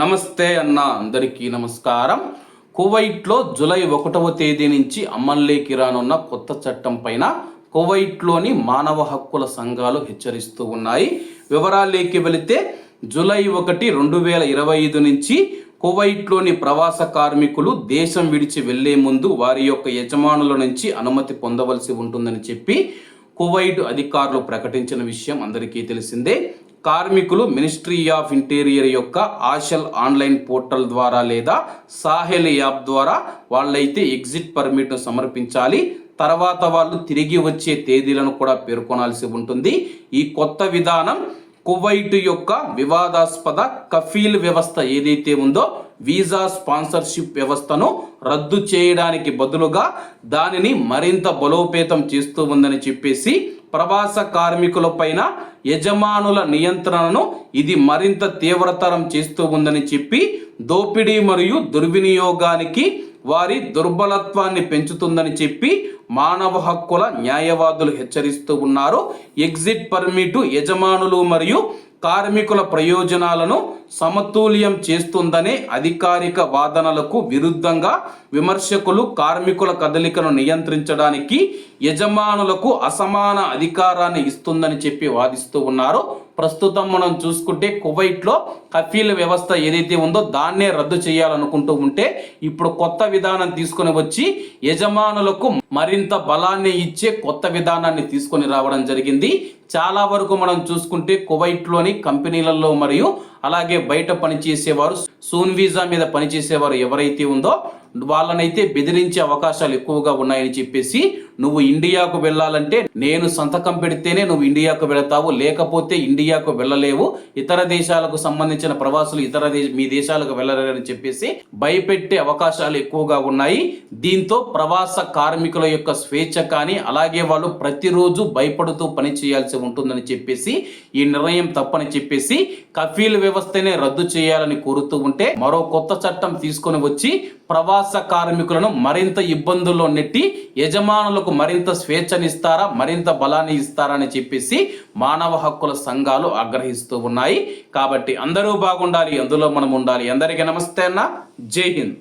నమస్తే అన్న అందరికీ నమస్కారం. కువైట్లో జూలై ఒకటవ తేదీ నుంచి అమల్లోకి రానున్న కొత్త చట్టం పైన కువైట్లోని మానవ హక్కుల సంఘాలు హెచ్చరిస్తూ ఉన్నాయి. వివరాలేకి వెళితే జూలై ఒకటి రెండు వేల ఇరవై ఐదు నుంచి కువైట్లోని ప్రవాస కార్మికులు దేశం విడిచి వెళ్ళే ముందు వారి యొక్క యజమానుల నుంచి అనుమతి పొందవలసి ఉంటుందని చెప్పి కువైట్ అధికారులు ప్రకటించిన విషయం అందరికీ తెలిసిందే. కార్మికులు మినిస్ట్రీ ఆఫ్ ఇంటీరియర్ యొక్క ఆషల్ ఆన్లైన్ పోర్టల్ ద్వారా లేదా సాహెల్ యాప్ ద్వారా వాళ్ళైతే ఎగ్జిట్ పర్మిట్ను సమర్పించాలి. తర్వాత వాళ్ళు తిరిగి వచ్చే తేదీలను కూడా పేర్కొనాల్సి ఉంటుంది. ఈ కొత్త విధానం కువైట్ యొక్క వివాదాస్పద కఫీల్ వ్యవస్థ ఏదైతే ఉందో వీసా స్పాన్సర్షిప్ వ్యవస్థను రద్దు చేయడానికి బదులుగా దానిని మరింత బలోపేతం చేస్తూ ఉందని చెప్పేసి ప్రవాస కార్మికులపైన యజమానుల నియంత్రణను ఇది మరింత తీవ్రతరం చేస్తూ ఉందని చెప్పి దోపిడీ మరియు దుర్వినియోగానికి వారి దుర్బలత్వాన్ని పెంచుతుందని చెప్పి మానవ హక్కుల న్యాయవాదులు హెచ్చరిస్తూ ఉన్నారు. ఎగ్జిట్ పర్మిటు యజమానులు మరియు కార్మికుల ప్రయోజనాలను సమతుల్యం చేస్తుందనే అధికారిక వాదనలకు విరుద్ధంగా విమర్శకులు కార్మికుల కదలికను నియంత్రించడానికి యజమానులకు అసమాన అధికారాన్ని ఇస్తుందని చెప్పి వాదిస్తూ ఉన్నారు. ప్రస్తుతం మనం చూసుకుంటే కువైట్లో కఫీల్ వ్యవస్థ ఏదైతే ఉందో దాన్నే రద్దు చేయాలనుకుంటూ ఉంటే ఇప్పుడు కొత్త విధానం తీసుకొని వచ్చి యజమానులకు మరింత బలాన్ని ఇచ్చే కొత్త విధానాన్ని తీసుకొని రావడం జరిగింది. చాలా వరకు మనం చూసుకుంటే కువైట్లోని కంపెనీలలో మరియు అలాగే బయట పనిచేసేవారు సూన్ వీజా మీద పనిచేసేవారు ఎవరైతే ఉందో వాళ్ళనైతే బెదిరించే అవకాశాలు ఎక్కువగా ఉన్నాయని చెప్పేసి నువ్వు ఇండియాకు వెళ్ళాలంటే నేను సంతకం పెడితేనే నువ్వు ఇండియాకు వెళతావు లేకపోతే ఇండియాకు వెళ్ళలేవు ఇతర దేశాలకు సంబంధించిన ప్రవాసులు ఇతర దేశ మీ దేశాలకు వెళ్ళలేరని చెప్పేసి భయపెట్టే అవకాశాలు ఎక్కువగా ఉన్నాయి. దీంతో ప్రవాస కార్మికుల యొక్క స్వేచ్ఛ కానీ అలాగే వాళ్ళు ప్రతిరోజు భయపడుతూ పని చేయాల్సి ఉంటుందని చెప్పేసి ఈ నిర్ణయం తప్పని చెప్పేసి కఫీల్ వ్యవస్థనే రద్దు చేయాలని కోరుతూ ఉంటే మరో కొత్త చట్టం తీసుకొని వచ్చి ప్రవాస కార్మికులను మరింత ఇబ్బందుల్లో నెట్టి యజమానులకు మరింత స్వేచ్ఛనిస్తారా మరింత బలాన్ని ఇస్తారా అని చెప్పేసి మానవ హక్కుల సంఘాలు ఆగ్రహిస్తూ ఉన్నాయి. కాబట్టి అందరూ బాగుండాలి అందులో మనం ఉండాలి. అందరికీ నమస్తే అన్న. జై హింద్.